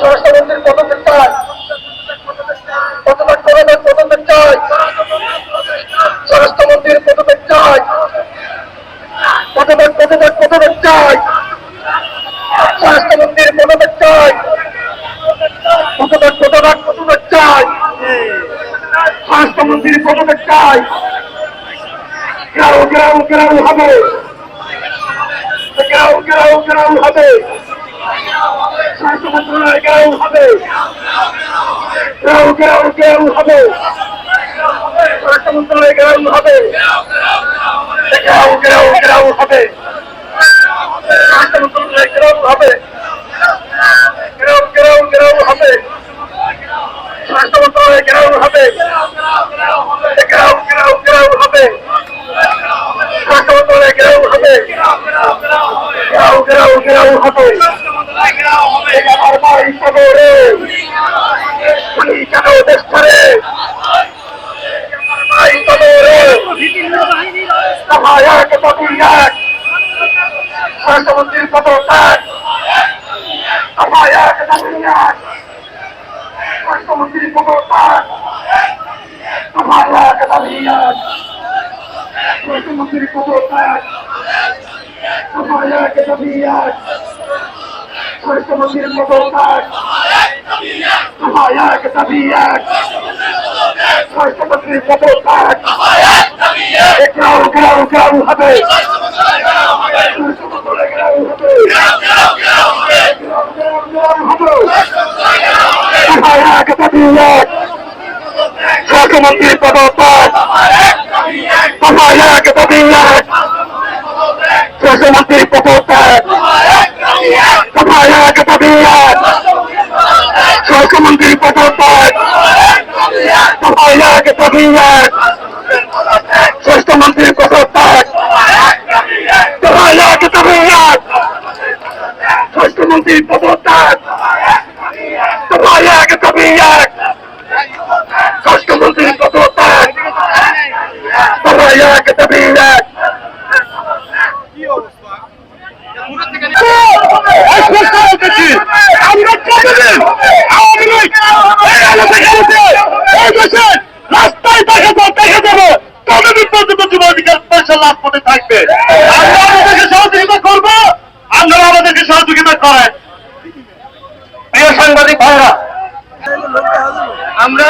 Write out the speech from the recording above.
স্বরাষ্ট্রমন্ত্রীর পদত্যাগ চাই। পদত্যাগ করবেন পদত্যাগ চাই। স্বরাষ্ট্রমন্ত্রীর পদত্যাগ চাই। পদত্যাগ পদত্যাগ পদত্যাগ চাই। স্বরাষ্ট্রমন্ত্রীর পদত্যাগ চাই। পদত্যাগ পদত্যাগ পদত্যাগ চাই। স্বরাষ্ট্রমন্ত্রীর পদত্যাগ ঘেরাও ঘেরাও ঘেরাও হবে। ঘেরাও ঘেরাও হবে। স্বাস্থ্য মন্ত্রণালয় ঘেরাও হবে ঘেরাও ঘেরাও ঘেরাও হবে স্বাস্থ্য মন্ত্রণালয় ঘেরাও হবে ঘেরাও ঘেরাও ঘেরাও হবে স্বাস্থ্য মন্ত্রণালয় ঘেরাও হবে ঘেরাও ঘেরাও ঘেরাও হবে স্বাস্থ্য মন্ত্রণালয় ঘেরাও হবে ঘেরাও ঘেরাও ঘেরাও হবে স্বাস্থ্য মন্ত্রণালয় ঘেরাও হবে ঘেরাও ঘেরাও ঘেরাও হবে আমার বাড়ি খবরে উনি কেন দেশ ছাড়ে আমার বাড়ি খবরে সভায় এক দাবি এক স্বাস্থ্যমন্ত্রীর পদত্যাগ এক স্বাস্থ্যমন্ত্রীর পদত্যাগ সভায় এক দাবি এক স্বাস্থ্যমন্ত্রীর এক দাবি এক স্বাস্থ্যমন্ত্রীর পদত্যাগ সভায় এক দাবি এক স্বাস্থ্যমন্ত্রীর পদত্যাগ হবে হবে সভায় এক দাবি এক স্বাস্থ্যমন্ত্রীর পদত্যাগ সভায় এক দাবি এক স্বাস্থ্যমন্ত্রীর পদত্যাগ সভায় এক স্বাস্থ্যমন্ত্রীর পদত্যাগ সভায় এক দাবি এক স্বাস্থ্যমন্ত্রীর পদত্যাগ সভায় এক দাবি এক স্বাস্থ্যমন্ত্রীর পদত্যাগ সভায় এক দাবি এক আমরা কতদিন আওয়ামী লাভ করতে থাকবে। আমরা আমাদেরকে সহযোগিতা করব আমাদেরকে সহযোগিতা প্রিয় সাংবাদিক ভাইরা আমরা